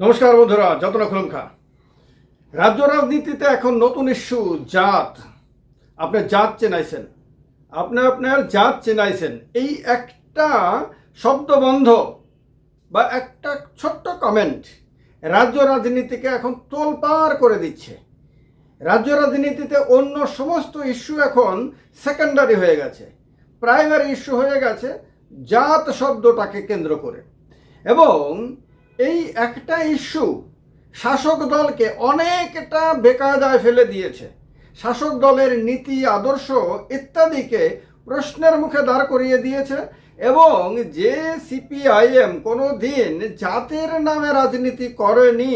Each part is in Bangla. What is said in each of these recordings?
নমস্কার বন্ধুরা, যতন খুলুম খা। রাজ্য রাজনীতিতে এখন নতুন ইস্যু, জাত। আপনি জাত চেনাইছেন। আপনি আপনার জাত চেনাইছেন। এই একটা শব্দবন্ধ বা একটা ছোট্ট কমেন্ট রাজ্য রাজনীতিকে এখন তোলপাড় করে দিচ্ছে। রাজ্য রাজনীতিতে অন্য সমস্ত ইস্যু এখন সেকেন্ডারি হয়ে গেছে। প্রাইমারি ইস্যু হয়ে গেছে জাত শব্দটাকে কেন্দ্র করে। এবং এই একটা ইস্যু শাসক দলকে অনেকটা বেকায়দায় ফেলে দিয়েছে। শাসক দলের নীতি, আদর্শ ইত্যাদিকে প্রশ্নের মুখে দাঁড় করিয়ে দিয়েছে এবং যে সিপিআইএম কোনো দিন জাতের নামে রাজনীতি করেনি,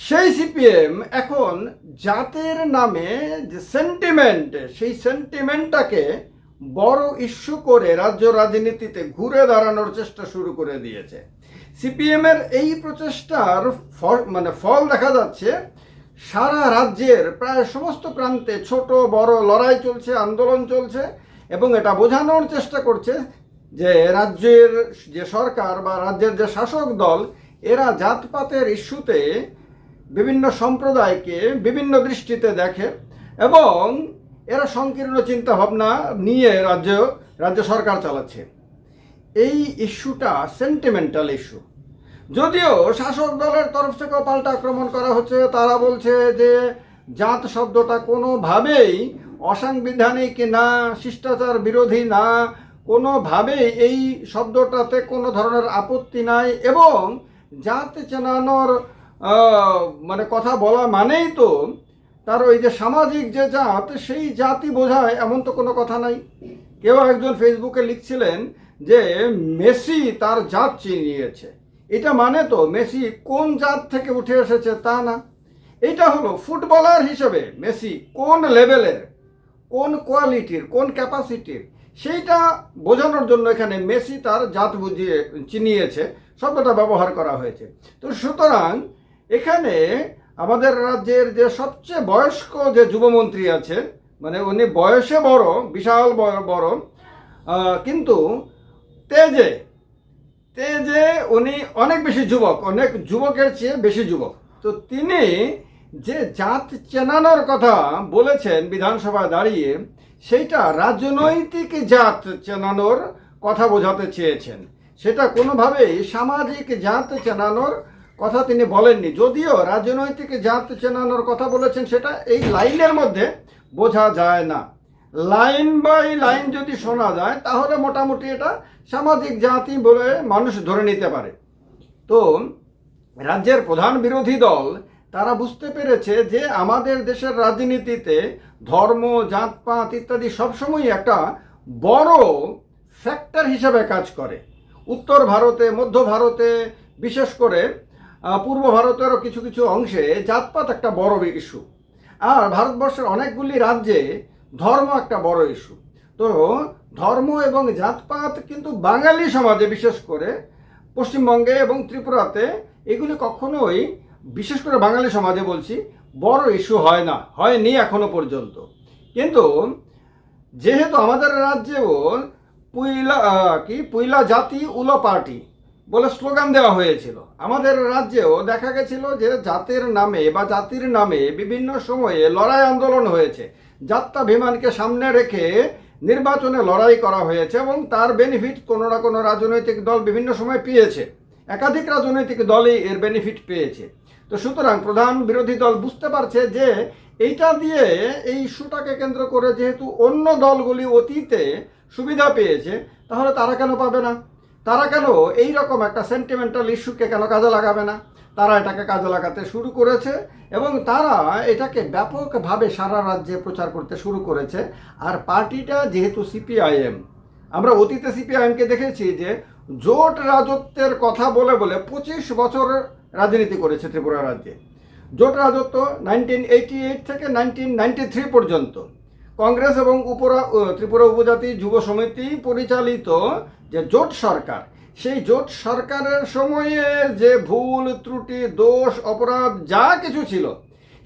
সেই সিপিএম এখন জাতের নামে যে সেন্টিমেন্ট সেই সেন্টিমেন্টটাকে বড় ইস্যু করে রাজ্য রাজনীতিতে ঘুরে দাঁড়ানোর চেষ্টা শুরু করে দিয়েছে। সিপিএম এর এই প্রচেষ্টার ফল মানে ফল দেখা যাচ্ছে, সারা রাজ্যের প্রায় সমস্ত প্রান্তে ছোট, বড় লড়াই চলছে, আন্দোলন চলছে, এবং এটা বোঝানোর চেষ্টা করছে যে রাজ্যের যে সরকার বা রাজ্যের যে শাসক দল, এরা জাতপাতের ইস্যুতে বিভিন্ন সম্প্রদায়কে বিভিন্ন দৃষ্টিতে দেখে এবং এরা সংকীর্ণ চিন্তা ভাবনা নিয়ে রাজ্য রাজ্য সরকার চালাচ্ছে। এই ইস্যুটা সেন্টিমেন্টাল ইস্যু যদিও শাসক দলের তরফ থেকেও পাল্টা আক্রমণ করা হচ্ছে, তারা বলছে যে জাত শব্দটা কোনোভাবেই অসাংবিধানিক না, শিষ্টাচার বিরোধী না, কোনোভাবেই এই শব্দটাতে কোনো ধরনের আপত্তি নাই এবং জাত চেনানোর মানে কথা বলা মানেই তো তার ওই যে সামাজিক যে জাত, সেই জাতি বোঝায় এমন তো কোনো কথা নাই। কেউ একজন ফেসবুকে লিখছিলেন যে মেসি তার জাত চিনিয়েছে। এটা মানে তো মেসি কোন জাত থেকে উঠে এসেছে তা না। এটা হলো ফুটবলার হিসেবে মেসি কোন লেভেলের, কোন কোয়ালিটির, কোন ক্যাপাসিটির, সেইটা বোঝানোর জন্য এখানে মেসি তার জাত বুঝিয়ে চিনিয়েছে, শব্দটা ব্যবহার করা হয়েছে। তো সুতরাং এখানে আমাদের রাজ্যের যে সবচেয়ে বয়স্ক যে যুবমন্ত্রী আছে মানে উনি বয়সে বড়, বিশাল বড় কিন্তু তেজে তেজে উনি অনেক বেশি যুবক, অনেক যুবকের চেয়ে বেশি যুবক। তো তিনি যে জাত চেনানোর কথা বলেছেন বিধানসভায় দাঁড়িয়ে, সেইটা রাজনৈতিক জাত চেনানোর কথা বোঝাতে চেয়েছেন। সেটা কোনোভাবেই সামাজিক জাত চেনানোর কথা তিনি বলেননি। যদিও রাজনৈতিক জাত চেনানোর কথা বলেছেন, সেটা এই লাইনের মধ্যে বোঝা যায় না। লাইন বাই লাইন যদি শোনা যায়, তাহলে মোটামুটি এটা সামাজিক জাতি বলে মানুষ ধরে নিতে পারে। তো রাজ্যের প্রধান বিরোধী দল, তারা বুঝতে পেরেছে যে আমাদের দেশের রাজনীতিতে ধর্ম, জাতপাত ইত্যাদি সবসময় একটা বড় ফ্যাক্টর হিসেবে কাজ করে। উত্তর ভারতে, মধ্য ভারতে, বিশেষ করে পূর্ব ভারতেরও কিছু কিছু অংশে জাতপাত একটা বড় ইস্যু আর ভারতবর্ষের অনেকগুলি রাজ্যে ধর্ম একটা বড় ইস্যু তো ধর্ম এবং জাতপাত কিন্তু বাঙালি সমাজে, বিশেষ করে পশ্চিমবঙ্গে এবং ত্রিপুরাতে, এগুলি কখনোই, বিশেষ করে বাঙালি সমাজে বলছি, বড় ইস্যু হয় না, হয়নি এখনও পর্যন্ত। কিন্তু যেহেতু আমাদের রাজ্যেও পুইলা কি, পুইলা জাতি উলো পার্টি বলে স্লোগান দেওয়া হয়েছিল, আমাদের রাজ্যেও দেখা গেছিল যে জাতের নামে বা জাতির নামে বিভিন্ন সময়ে লড়াই আন্দোলন হয়েছে। যাত্রা বিমানকে সামনে রেখে নির্বাচনে লড়াই করা হয়েছে এবং তার বেনিফিট কোনো না কোনো রাজনৈতিক দল বিভিন্ন সময় পেয়েছে। একাধিক রাজনৈতিক দলই এর বেনিফিট পেয়েছে। তো সুতরাং প্রধান বিরোধী দল বুঝতে পারছে যে এইটা দিয়ে এই ইস্যুটাকে কেন্দ্র করে যেহেতু অন্য দলগুলি অতীতে সুবিধা পেয়েছে, তাহলে তারা কেন পাবে না? তারা কেন এই রকম একটা সেন্টিমেন্টাল ইস্যুকে কেন কাজে লাগাবে না? তারা এটাকে কাজে লাগাতে শুরু করেছে এবং তারা এটাকে ব্যাপকভাবে সারা রাজ্যে প্রচার করতে শুরু করেছে। আর পার্টিটা যেহেতু সিপিআইএম, আমরা অতীতে সিপিআইএমকে দেখেছি যে জোট রাজত্বের কথা বলে বলে পঁচিশ বছর রাজনীতি করেছে ত্রিপুরা রাজ্যে। জোট রাজত্ব নাইনটিন এইটি এইট থেকে নাইনটিন নাইনটি থ্রি পর্যন্ত। কংগ্রেস এবং উপরা ত্রিপুরা উপজাতি যুব সমিতি পরিচালিত যে জোট সরকার সেই জোট সরকারের সময়ে যে ভুল, ত্রুটি, দোষ, অপরাধ, যা কিছু ছিল,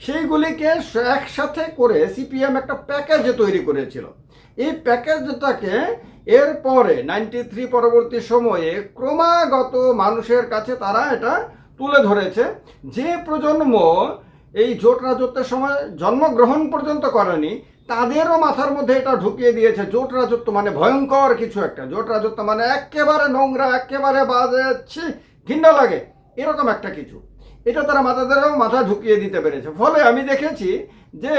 সেইগুলিকে একসাথে করে সিপিএম একটা প্যাকেজ তৈরি করেছিল। এই প্যাকেজটাকে এরপরে নাইনটি থ্রি পরবর্তী সময়ে ক্রমাগত মানুষের কাছে তারা এটা তুলে ধরেছে। যে প্রজন্ম এই জোট রাজত্বের সময় জন্মগ্রহণ পর্যন্ত করেনি, তাদেরও মাথার মধ্যে এটা ঢুকিয়ে দিয়েছে, জোট রাজত্ব মানে ভয়ঙ্কর কিছু একটা। জোট রাজত্ব মানে একেবারে নোংরা, একেবারে বাজে, ছি ঘিন্না লাগে, এরকম একটা কিছু। এটা তারা মাথাদেরও মাথা ঢুকিয়ে দিতে পেরেছে। ফলে আমি দেখেছি যে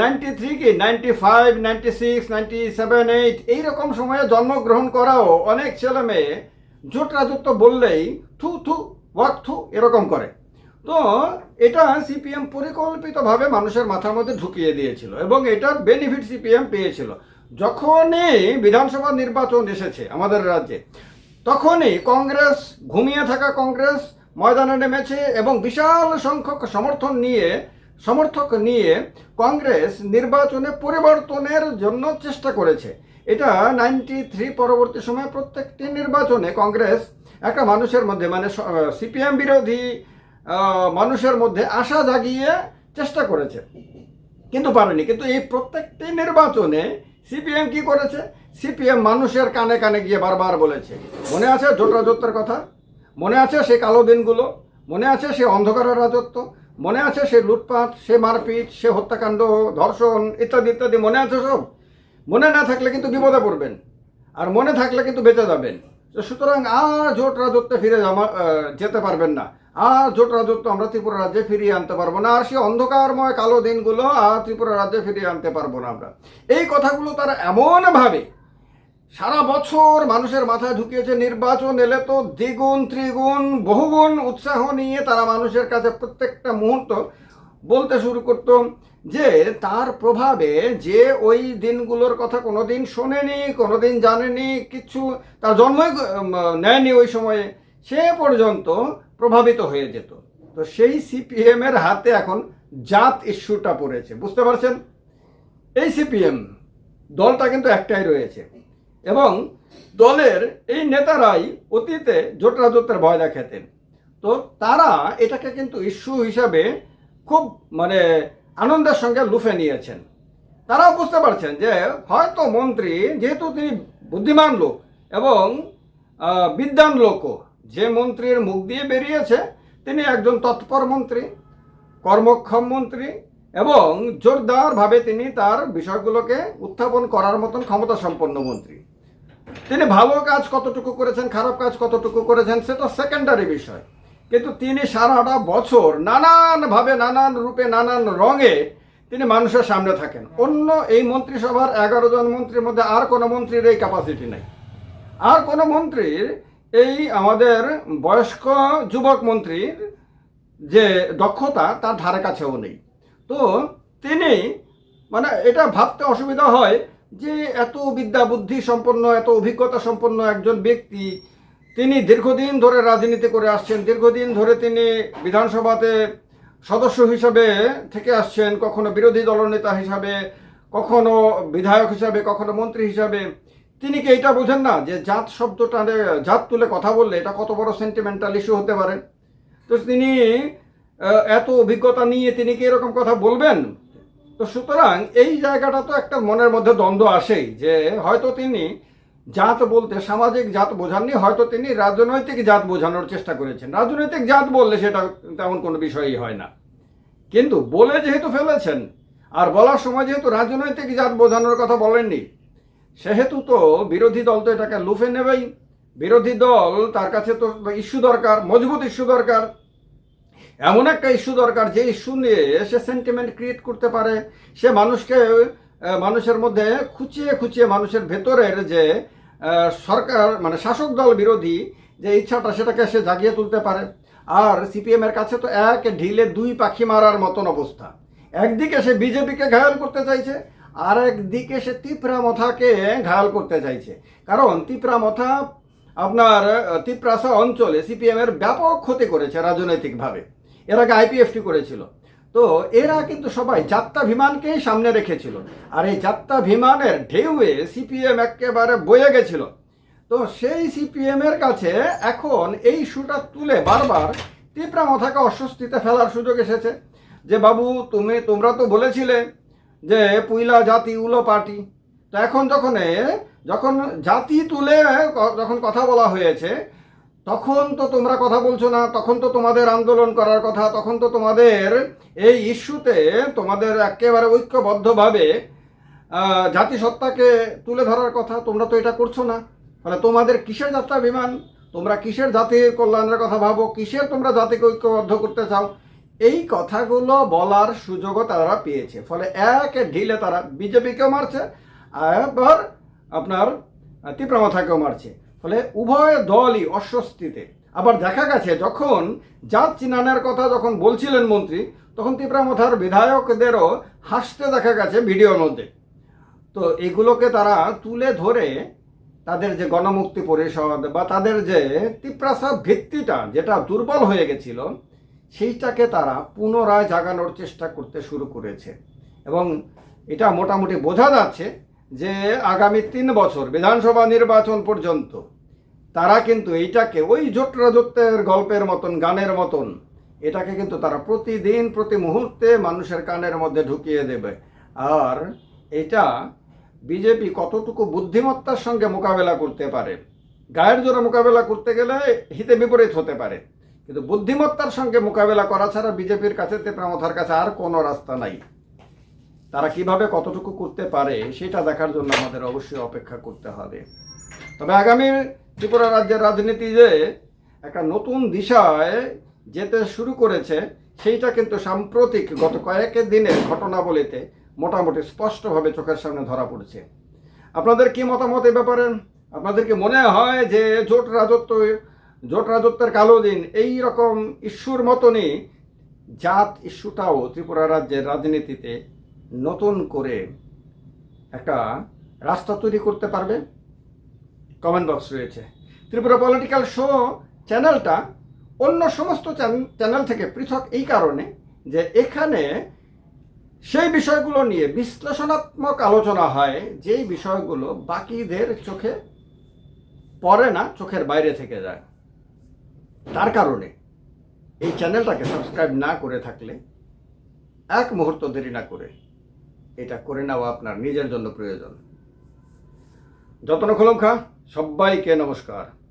নাইনটি থ্রি কি ninety five ninety six ninety seven eight এইরকম সময়ে জন্মগ্রহণ করাও অনেক ছেলে মেয়ে জোট রাজত্ব বললেই থু থু, ওয়াক থু, এরকম করে। তো এটা সিপিএম পরিকল্পিতভাবে মানুষের মাথার মধ্যে ঢুকিয়ে দিয়েছিল এবং এটার বেনিফিট সিপিএম পেয়েছিল। যখনই বিধানসভা নির্বাচন এসেছে আমাদের রাজ্যে, তখনই কংগ্রেস, ঘুমিয়ে থাকা কংগ্রেস, ময়দানে নেমেছে এবং বিশাল সংখ্যক সমর্থন নিয়ে, সমর্থক নিয়ে কংগ্রেস নির্বাচনে পরিবর্তনের জন্য চেষ্টা করেছে। এটা নাইনটি থ্রি পরবর্তী সময়ে প্রত্যেকটি নির্বাচনে কংগ্রেস একটা মানুষের মধ্যে মানে সিপিএম বিরোধী মানুষের মধ্যে আশা জাগিয়ে চেষ্টা করেছে। কিন্তু পারেনি। কিন্তু এই প্রত্যেকটি নির্বাচনে সিপিএম কি করেছে? সিপিএম মানুষের কানে কানে গিয়ে বারবার বলেছে। মনে আছে জোট রাজত্বের কথা? মনে আছে সেই কালো দিনগুলো? মনে আছে সে অন্ধকারের রাজত্ব? মনে আছে সে লুটপাট, সে মারপিট, সে হত্যাকাণ্ড, ধর্ষণ ইত্যাদি ইত্যাদি? মনে আছে সব? মনে না থাকলে কিন্তু বিপদে পড়বেন। আর মনে থাকলে কিন্তু বেঁচে যাবেন। সুতরাং আর জোট রাজত্বে ফিরে যেতে পারবেন না। আর জোট রাজত্ব আমরা ত্রিপুরা রাজ্যে ফিরিয়ে আনতে পারব না, আর সে অন্ধকারময় কালো দিনগুলো আর ত্রিপুরা রাজ্যে ফিরিয়ে আনতে পারব না আমরা। এই কথাগুলো তারা এমনভাবে সারা বছর মানুষের মাথায় ঢুকিয়েছে, নির্বাচন এলে তো দ্বিগুণ, ত্রিগুণ, বহুগুণ উৎসাহ নিয়ে তারা মানুষের কাছে প্রত্যেকটা মুহূর্ত বলতে শুরু করত যে, তার প্রভাবে যে ওই দিনগুলোর কথা কোনোদিন শোনেনি, কোনোদিন জানেনি, কিছু তার জন্মই নেয়নি ওই সময়ে, সে পর্যন্ত প্রভাবিত হয়ে যেত। তো সেই সিপিএম এর হাতে এখন জাত ইস্যুটা পড়েছে বুঝতে পারছেন? এই সিপিএম দলটা কিন্তু একটাই রয়েছে এবং দলের এই নেতারাই অতীতে জোট রাজত্বের ভয় দেখাতেন। তো তারা এটাকে কিন্তু ইস্যু হিসাবে খুব মানে আনন্দের সঙ্গে লুফে নিয়েছেন। তারাও বুঝতে পারছেন যে হয়তো মন্ত্রী যেহেতু তিনি বুদ্ধিমান লোক এবং আহ, বিদ্বান লোকও যে মন্ত্রীর মুখ দিয়ে বেরিয়েছে, তিনি একজন তৎপর মন্ত্রী, কর্মক্ষম মন্ত্রী এবং জোরদারভাবে তিনি তার বিষয়গুলোকে উত্থাপন করার মতন ক্ষমতা সম্পন্ন মন্ত্রী। তিনি ভালো কাজ কতটুকু করেছেন, খারাপ কাজ কতটুকু করেছেন সেটা সেকেন্ডারি বিষয়। কিন্তু তিনি সারাটা বছর নানানভাবে, নানান রূপে, নানান রঙে তিনি মানুষের সামনে থাকেন। অন্য এই মন্ত্রিসভার এগারো জন মন্ত্রীর মধ্যে আর কোনো মন্ত্রীর এই ক্যাপাসিটি নেই। আর কোনো মন্ত্রীর এই আমাদের বয়স্ক যুবক মন্ত্রীর যে দক্ষতা, তার ধারে কাছেও নেই। তো তিনি মানে এটা ভাবতে অসুবিধা হয় যে এত বিদ্যা বুদ্ধি সম্পন্ন, এত অভিজ্ঞতা সম্পন্ন একজন ব্যক্তি, তিনি দীর্ঘদিন ধরে রাজনীতি করে আসছেন, দীর্ঘদিন ধরে তিনি বিধানসভাতে সদস্য হিসাবে থেকে আসছেন, কখনো বিরোধী দলনেতা হিসাবে, কখনো বিধায়ক হিসাবে, কখনো মন্ত্রী হিসাবে। তিনি কি এটা বোঝেন না যে জাত শব্দটা জাত তুলে কথা বললে এটা কত বড় সেন্টিমেন্টাল ইস্যু হতে পারে? তো তিনি এত অভিজ্ঞতা নিয়ে তিনি কি এরকম কথা বলবেন? তো সুতরাং এই জায়গাটা তো একটা মনের মধ্যে দ্বন্দ্ব আসেই যে হয়তো তিনি জাত বলতে, সামাজিক জাত বোঝাননি, হয়তো তিনি রাজনৈতিক জাত বোঝানোর চেষ্টা করেছেন। রাজনৈতিক জাত বললে সেটা তেমন কোনো বিষয়ই হয় না। কিন্তু বলে যেহেতু ফেলেছেন, আর বলার সময় যেহেতু রাজনৈতিক জাত বোঝানোর কথা বলেননি সেহেতু তো বিরোধী দল তো এটাকে লুফে নেবেই। বিরোধী দল তার কাছে তো ইস্যু দরকার, মজবুত ইস্যু দরকার। এমন একটা ইস্যু দরকার, যে ইস্যু নিয়ে সে সেন্টিমেন্ট ক্রিয়েট করতে পারে। সে মানুষকে মানুষের মধ্যে খুঁচিয়ে খুঁচিয়ে মানুষের ভেতরের যে সরকার মানে শাসক দল বিরোধী যে ইচ্ছাটা, সেটাকে সে জাগিয়ে তুলতে পারে। আর সিপিএম এর কাছে তো এক ঢিলে দুই পাখি মারার মতন অবস্থা। একদিকে সে বিজেপিকে ঘায়াল করতে চাইছে আর একদিকে সে তিপ্রা মথাকে ঘায়াল করতে চাইছে। কারণ তিপ্রা মথা আপনার তিপ্রাসা অঞ্চলে সিপিএম এর ব্যাপক ক্ষতি করেছে রাজনৈতিকভাবে। এর আগে আইপিএফটি করেছিল। তো এরা কিন্তু সবাই যাত্রা বিমানকেই সামনে রেখেছিল। আর এই যাত্রা বিমানের ঢেউয়ে সিপিএম একেবারে বয়ে গেছিল। তো সেই সিপিএম এর কাছে এখন এই ইস্যুটা তুলে বারবার তিপ্রা মাথাকে অস্বস্তিতে ফেলার সুযোগ এসেছে। যে বাবু, তুমি, তোমরা তো বলেছিলে যে পুইলা জাতি উলো পার্টি। তো এখন যখন যখন জাতি তুলে যখন কথা বলা হয়েছে, তখন তো তোমরা কথা বলছো না, তখন তো তোমাদের আন্দোলন করার কথা, তখন তো তোমাদের এই ইস্যুতে তোমাদের একেবারে ঐক্যবদ্ধভাবে জাতিসত্তাকে তুলে ধরার কথা তোমরা তো এটা করছ না। ফলে তোমাদের কিসের যাত্রা বিমান তোমরা কিসের জাতির কল্যাণের কথা ভাবো? কিসের তোমরা জাতিকে ঐক্যবদ্ধ করতে চাও? এই কথাগুলো বলার সুযোগও তারা পেয়েছে। ফলে এক ঢিলে তারা বিজেপিকেও মারছে, আবার আপনার তীব্রমাথাকেও মারছে। ফলে উভয় দলই অস্বস্তিতে। আবার দেখা গেছে, যখন জাত চিনানের কথা যখন বলছিলেন মন্ত্রী, তখন তীব্রামাথার বিধায়কদেরও হাসতে দেখা গেছে ভিডিওর মধ্যে। তো এগুলোকে তারা তুলে ধরে তাদের যে গণমুক্তি পরিষদ বা তাদের যে তিপ্রাসা ভিত্তিটা, যেটা দুর্বল হয়ে গেছিল সেইটাকে তারা পুনরায় জাগানোর চেষ্টা করতে শুরু করেছে। এবং এটা মোটামুটি বোঝা যাচ্ছে যে আগামী তিন বছর বিধানসভা নির্বাচন পর্যন্ত তারা কিন্তু এইটাকে ওই জোট রাজত্বের গল্পের মতন, গানের মতন, এটাকে কিন্তু তারা প্রতিদিন, প্রতি মুহূর্তে মানুষের কানের মধ্যে ঢুকিয়ে দেবে। আর এটা বিজেপি কতটুকু বুদ্ধিমত্তার সঙ্গে মোকাবেলা করতে পারে, গায়ের জোরে মোকাবেলা করতে গেলে হিতে বিপরীত হতে পারে কিন্তু বুদ্ধিমত্তার সঙ্গে মোকাবেলা করা ছাড়া বিজেপির কাছে তেপ্রামথার কাছে আর কোনো রাস্তা নাই। তারা কীভাবে কতটুকু করতে পারে সেটা দেখার জন্য আমাদের অবশ্যই অপেক্ষা করতে হবে। তবে আগামী ত্রিপুরা রাজ্যের রাজনীতি যে একটা নতুন দিশায় যেতে শুরু করেছে, সেইটা কিন্তু সাম্প্রতিক গত কয়েক দিনের ঘটনাবলিতে মোটামুটি স্পষ্টভাবে চোখের সামনে ধরা পড়ছে। আপনাদের কি মতামত এ ব্যাপারে? আপনাদের কি মনে হয় যে জোট রাজত্ব জোট রাজত্বের কালো দিন, এই রকম ইস্যুর মতনই জাত ইস্যুটাও ত্রিপুরা রাজ্যের রাজনীতিতে নতুন করে একটা রাস্তা তৈরি করতে পারবে। কমেন্ট বক্স রয়েছে। ত্রিপুরা পলিটিক্যাল শো চ্যানেলটা অন্য সমস্ত চ্যানেল থেকে পৃথক এই কারণে যে এখানে সেই বিষয়গুলো নিয়ে বিশ্লেষণাত্মক আলোচনা হয়, যেই বিষয়গুলো বাকিদের চোখে পড়ে না, চোখের বাইরে থেকে যায়। তার কারণে এই চ্যানেলটাকে সাবস্ক্রাইব না করে থাকলে এক মুহূর্ত দেরি না করে এটা করে নেওয়া আপনার নিজের জন্য প্রয়োজন। যতন খা, সবাইকে নমস্কার।